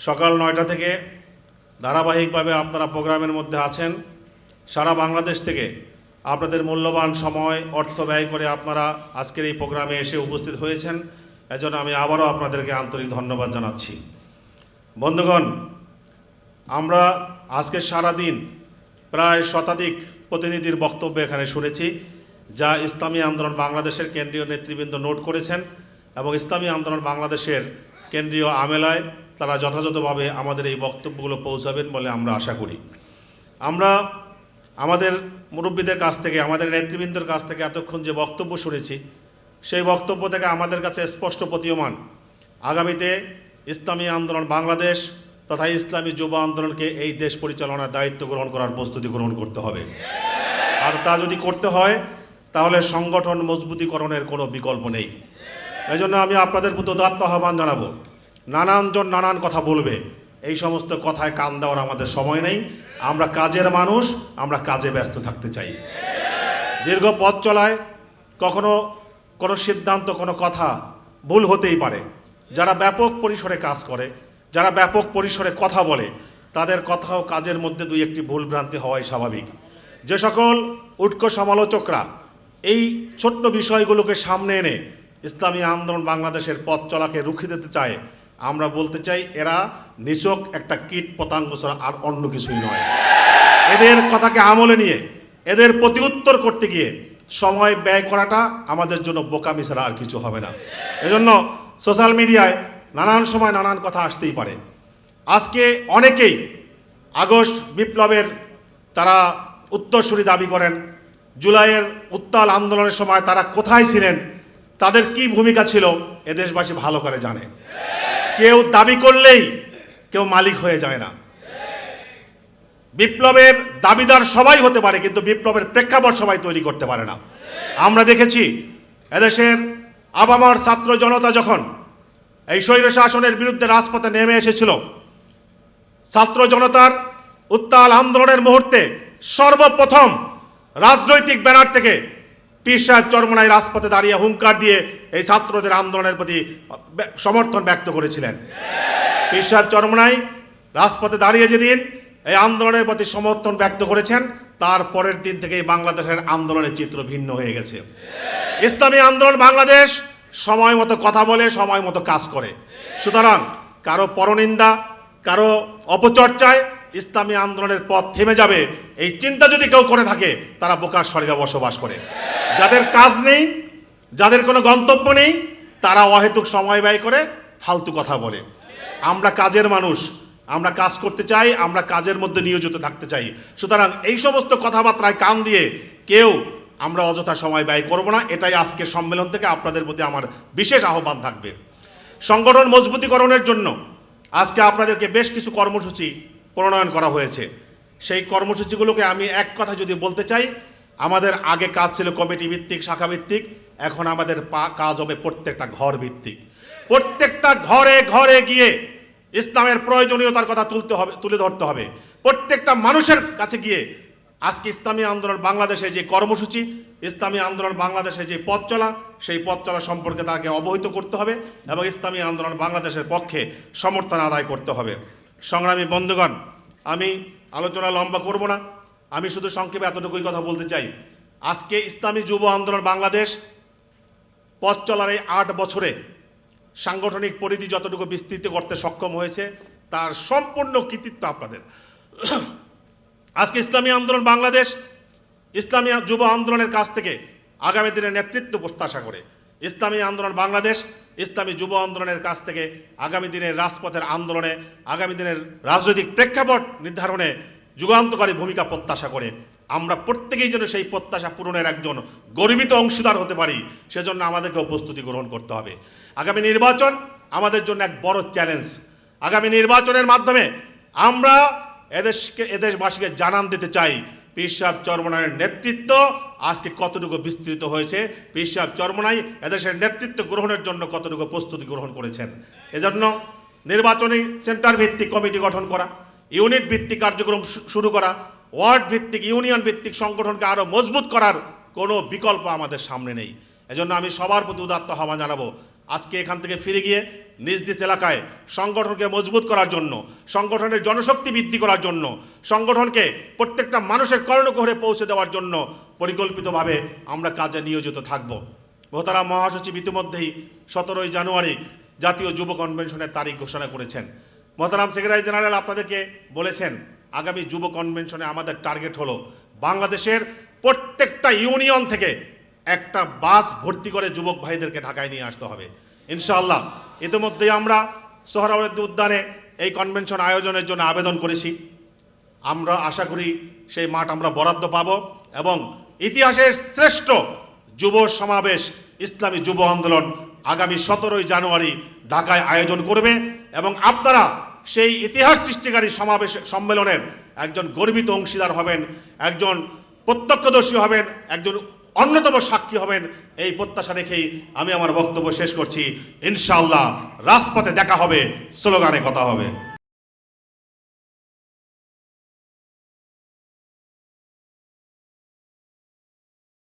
সকাল নয়টা থেকে ধারাবাহিকভাবে আপনারা প্রোগ্রামের মধ্যে আছেন। সারা বাংলাদেশ থেকে আপনাদের মূল্যবান সময়, অর্থ ব্যয় করে আপনারা আজকের এই প্রোগ্রামে এসে উপস্থিত হয়েছেন। এজন্য আমি আবারও আপনাদেরকে আন্তরিক ধন্যবাদ জানাচ্ছি। বন্ধুগণ, আমরা আজকে সারাদিন প্রায় শতাধিক প্রতিনিধির বক্তব্য এখানে শুনেছি, যা ইসলামী আন্দোলন বাংলাদেশের কেন্দ্রীয় নেতৃবৃন্দ নোট করেছেন এবং ইসলামী আন্দোলন বাংলাদেশের কেন্দ্রীয় আমেলায় তারা যথাযথভাবে আমাদের এই বক্তব্যগুলো পৌঁছাবেন বলে আমরা আশা করি। আমরা আমাদের মুরব্বীদের কাছ থেকে, আমাদের নেতৃবৃন্দের কাছ থেকে এতক্ষণ যে বক্তব্য শুনেছি, সেই বক্তব্য থেকে আমাদের কাছে স্পষ্ট প্রতীয়মান। আগামীতে ইসলামী আন্দোলন বাংলাদেশ তথা ইসলামী যুব আন্দোলনকে এই দেশ পরিচালনার দায়িত্ব গ্রহণ করার প্রস্তুতি গ্রহণ করতে হবে। আর তা যদি করতে হয়, তাহলে সংগঠন মজবুতিকরণের কোনো বিকল্প নেই। এই জন্য আমি আপনাদের প্রতি উদাত্ত আহ্বান জানাব। নানানজন নানান কথা বলবে। এই সমস্ত কথায় কান দেওয়ার আমাদের সময় নেই। আমরা কাজের মানুষ, আমরা কাজে ব্যস্ত থাকতে চাই। দীর্ঘ পথ চলায় কখনো কোনো সিদ্ধান্ত, কোনো কথা ভুল হতেই পারে। যারা ব্যাপক পরিসরে কাজ করে, যারা ব্যাপক পরিসরে কথা বলে, তাদের কথা ও কাজের মধ্যে দুই একটি ভুল ভ্রান্তি হওয়াই স্বাভাবিক। যে সকল উৎকো সমালোচকরা এই ছোট্ট বিষয়গুলোকে সামনে এনে ইসলামী আন্দোলন বাংলাদেশের পথ চলাকে রুখে দিতে চায় আমরা বলতে চাই এরা নিছক একটা কীট পতঙ্গ ছাড়া আর অন্য কিছুই নয়। এদের কথাকে আমলে নিয়ে, এদের প্রতি উত্তর করতে গিয়ে সময় ব্যয় করাটা আমাদের জন্য বোকামি ছাড়া আর কিছু হবে না। এজন্য সোশ্যাল মিডিয়ায় নানান সময় নানান কথা আসতেই পারে। আজকে অনেকেই আগস্ট বিপ্লবের তারা উত্তরসূরি দাবি করেন, জুলাইয়ের উত্তাল আন্দোলনের সময় তারা কোথায় ছিলেন, তাদের কি ভূমিকা ছিল, এ দেশবাসী ভালো করে জানে। কেউ দাবি করলেই কেউ মালিক হয়ে যায় না। বিপ্লবের দাবিদার সবাই হতে পারে, কিন্তু বিপ্লবের প্রেক্ষাপট সবাই তৈরি করতে পারে না। আমরা দেখেছি, এদেশের আবামার ছাত্র জনতা যখন এই স্বৈর শাসনের বিরুদ্ধে রাজপথে নেমে এসেছিল, ছাত্র জনতার উত্তাল আন্দোলনের মুহূর্তে সর্বপ্রথম রাজনৈতিক ব্যানার থেকে পীর চরমনায় রাজপথে দাঁড়িয়ে হুঙ্কার দিয়ে এই ছাত্রদের আন্দোলনের প্রতি সমর্থন ব্যক্ত করেছিলেন। পীর সাহেব চরমনাই রাজপথে দাঁড়িয়ে যেদিন এই আন্দোলনের প্রতি সমর্থন ব্যক্ত করেছেন, তার পরের দিন থেকেই বাংলাদেশের আন্দোলনের চিত্র ভিন্ন হয়ে গেছে। ইসলামী আন্দোলন বাংলাদেশ সময় মতো কথা বলে, সময় মতো কাজ করে। সুতরাং কারও পরনিন্দা, কারও অপচর্চায় ইসলামী আন্দোলনের পথ থেমে যাবে, এই চিন্তা যদি কেউ করে থাকে, তারা বোকার স্বর্গে বসবাস করে। যাদের কাজ নেই, যাদের কোনো গন্তব্য নেই, তারা অহেতুক সময় ব্যয় করে ফালতু কথা বলে। আমরা কাজের মানুষ, আমরা কাজ করতে চাই, আমরা কাজের মধ্যে নিয়োজিত থাকতে চাই। সুতরাং এই সমস্ত কথাবার্তায় কান দিয়ে কেউ আমরা অযথা সময় ব্যয় করব না, এটাই আজকের সম্মেলন থেকে আপনাদের প্রতি আমার বিশেষ আহ্বান থাকবে। সংগঠন মজবুতিকরণের জন্য আজকে আপনাদেরকে বেশ কিছু কর্মসূচি প্রণয়ন করা হয়েছে। সেই কর্মসূচিগুলোকে আমি এক কথা যদি বলতে চাই, আমাদের আগে কাজ ছিল কমিটি ভিত্তিক, শাখা ভিত্তিক, এখন আমাদের কাজ হবে প্রত্যেকটা ঘর ভিত্তিক। প্রত্যেকটা ঘরে ঘরে গিয়ে ইসলামের প্রয়োজনীয়তার কথা তুলতে হবে, তুলে ধরতে হবে। প্রত্যেকটা মানুষের কাছে গিয়ে আজকে ইসলামী আন্দোলন বাংলাদেশে যে কর্মসূচি, ইসলামী আন্দোলন বাংলাদেশে যে পথ চলা, সেই পথ চলা সম্পর্কে তাকে অবহিত করতে হবে এবং ইসলামী আন্দোলন বাংলাদেশের পক্ষে সমর্থন আদায় করতে হবে। সংগ্রামী বন্ধুগণ, আমি আলোচনা লম্বা করব না। আমি শুধু সংক্ষেপে এতটুকুই কথা বলতে চাই। আজকে ইসলামী যুব আন্দোলন বাংলাদেশ পথ চলার এই আট বছরে সাংগঠনিক পরিধি যতটুকু বিস্তৃত করতে সক্ষম হয়েছে, তার সম্পূর্ণ কৃতিত্ব আপনাদের। আজকে ইসলামী আন্দোলন বাংলাদেশ ইসলামী যুব আন্দোলনের কাছ থেকে আগামী দিনের নেতৃত্ব প্রত্যাশা করে। ইসলামী আন্দোলন বাংলাদেশ, ইসলামী যুব আন্দোলনের কাছ থেকে আগামী দিনের রাজপথের আন্দোলনে, আগামী দিনের রাজনৈতিক প্রেক্ষাপট নির্ধারণে যুগান্তকারী ভূমিকা প্রত্যাশা করে। আমরা প্রত্যেকেই যেন সেই প্রত্যাশা পূরণের একজন গর্বিত অংশীদার হতে পারি, সেজন্য আমাদেরকেও প্রস্তুতি গ্রহণ করতে হবে। আগামী নির্বাচন আমাদের জন্য এক বড় চ্যালেঞ্জ আগামী নির্বাচনের মাধ্যমে আমরা এদেশকে, এদেশবাসীকে জানান দিতে চাই পীর সাহেব চরমনায়ের নেতৃত্ব আজকে কতটুকু বিস্তৃত হয়েছে? পীর সাহেব চরমনাই এদেশের নেতৃত্ব গ্রহণের জন্য কতটুকু প্রস্তুতি গ্রহণ করেছেন? এজন্য নির্বাচনী সেন্টার ভিত্তিক কমিটি গঠন করা, ইউনিট ভিত্তিক কার্যক্রম শুরু করা, ওয়ার্ড ভিত্তিক, ইউনিয়ন ভিত্তিক সংগঠনকে আরও মজবুত করার কোনো বিকল্প আমাদের সামনে নেই। এজন্য আমি সবার প্রতি উদাত্ত আহ্বান জানাব আজকে এখান থেকে ফিরে গিয়ে নিজ নিজ এলাকায় সংগঠনকে মজবুত করার জন্য, সংগঠনের জনশক্তি বৃদ্ধি করার জন্য, সংগঠনকে প্রত্যেকটা মানুষের কর্ণকোহরে পৌঁছে দেওয়ার জন্য পরিকল্পিতভাবে আমরা কাজে নিয়োজিত থাকব। মোহতারাম মহাসচিব ইতিমধ্যেই সতেরোই জানুয়ারি জাতীয় যুব কনভেনশনের তারিখ ঘোষণা করেছেন। মোহতারাম সেক্রেটারি জেনারেল আপনাদেরকে বলেছেন, আগামী যুব কনভেনশনে আমাদের টার্গেট হলো বাংলাদেশের প্রত্যেকটা ইউনিয়ন থেকে একটা বাস ভর্তি করে যুবক ভাইদেরকে ঢাকায় নিয়ে আসতে হবে। ইনশাআল্লাহ, ইতিমধ্যেই আমরা সোহরাওয়ার্দী উদ্যানে এই কনভেনশন আয়োজনের জন্য আবেদন করেছি। আমরা আশা করি সেই মাঠ আমরা বরাদ্দ পাব এবং ইতিহাসের শ্রেষ্ঠ যুব সমাবেশ, ইসলামী যুব আন্দোলন আগামী সতেরোই জানুয়ারি ঢাকায় আয়োজন করবে এবং আপনারা সেই ইতিহাস সৃষ্টিকারী সমাবেশ সম্মেলনের একজন গর্বিত অংশীদার হবেন, একজন প্রত্যক্ষদর্শী হবেন, একজন অন্যতম সাক্ষী হবেন এই প্রত্যাশা রেখেই আমি আমার বক্তব্য শেষ করছি। ইনশাআল্লাহ রাজপথে দেখা হবে, স্লোগানে কথা হবে।